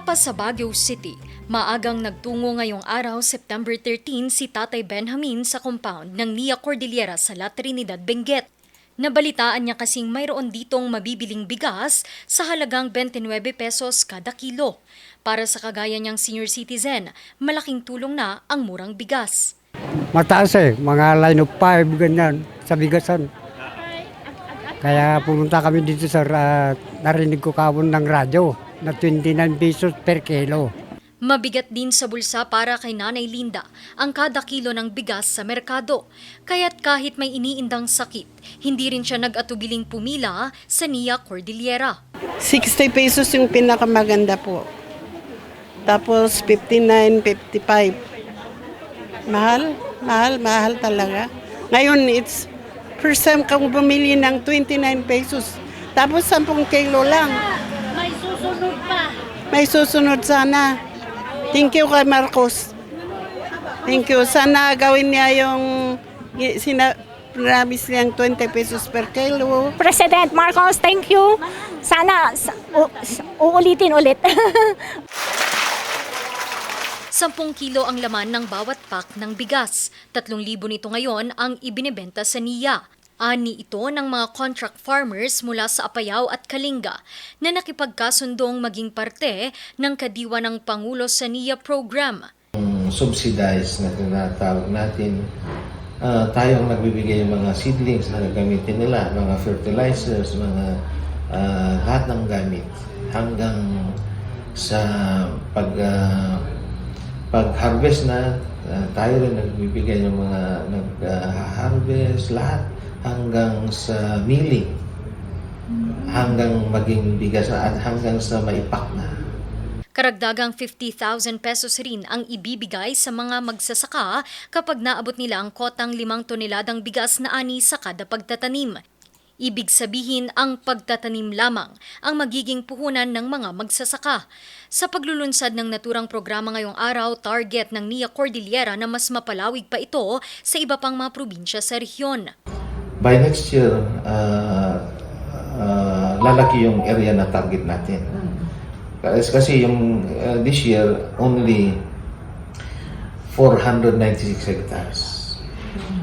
Mula pa sa Baguio City, maagang nagtungo ngayong araw September 13 si Tatay Benjamin sa compound ng Nia Cordillera sa La Trinidad, Benguet. Nabalitaan niya kasing mayroon ditong mabibiling bigas sa halagang 29 pesos kada kilo. Para sa kagaya niyang senior citizen, malaking tulong na ang murang bigas. Mataas eh, mga line of five, ganyan, sa bigasan. Kaya pumunta kami dito sa ah, narinig ko kawon ng radyo na 29 pesos per kilo. Mabigat din sa bulsa para kay Nanay Linda ang kada kilo ng bigas sa merkado. Kaya't kahit may iniindang sakit, hindi rin siya nag-atubiling pumila sa Nia Cordillera. 60 pesos yung pinakamaganda po. Tapos 59, 55. Mahal, mahal, mahal talaga. Ngayon, it's first time kang bumili ng 29 pesos. Tapos 10 kilo lang. May susunod sana. Thank you kay Marcos. Thank you. Sana gawin niya yung sina promise niyang 20 pesos per kilo. President Marcos, thank you. Sana uulitin ulit. 10 kilo ang laman ng bawat pack ng bigas. 3,000 nito ngayon ang ibinebenta sa Nia. Ani ito ng mga contract farmers mula sa Apayao at Kalinga na nakipagkasundong maging parte ng kadiwa ng Pangulo sa NIA program. Subsidized na tinatawag natin, ah, tayo nagbibigay ng mga seedlings na gagamitin nila, mga fertilizers, mga ah, lahat ng gamit hanggang sa pag ah, pag-harvest na ah, tayo rin nagbibigay ng mga nag-harvest lahat hanggang sa milling hanggang maging bigas at hanggang sa maipak na. Karagdagang 50,000 pesos rin ang ibibigay sa mga magsasaka kapag naabot nila ang kotang limang toneladang bigas na ani sa kada pagtatanim. Ibig sabihin ang pagtatanim lamang ang magiging puhunan ng mga magsasaka. Sa paglulunsad ng naturang programa ngayong araw, target ng Nia Cordillera na mas mapalawig pa ito sa iba pang mga probinsya sa rehiyon. By next year, uh, uh, lalaki yung area na target natin. Kasi, kasi yung uh, this year, only 496 hectares.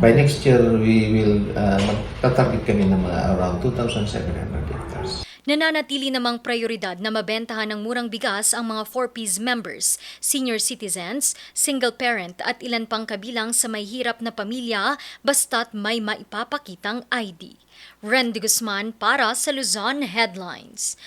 By next year, we will uh, magtatarget kami ng mga around 2,700 hectares. Nananatili namang prioridad na mabentahan ng murang bigas ang mga 4Ps members, senior citizens, single parent at ilan pang kabilang sa may hirap na pamilya basta't may maipapakitang ID. Randy Guzman para sa Luzon Headlines.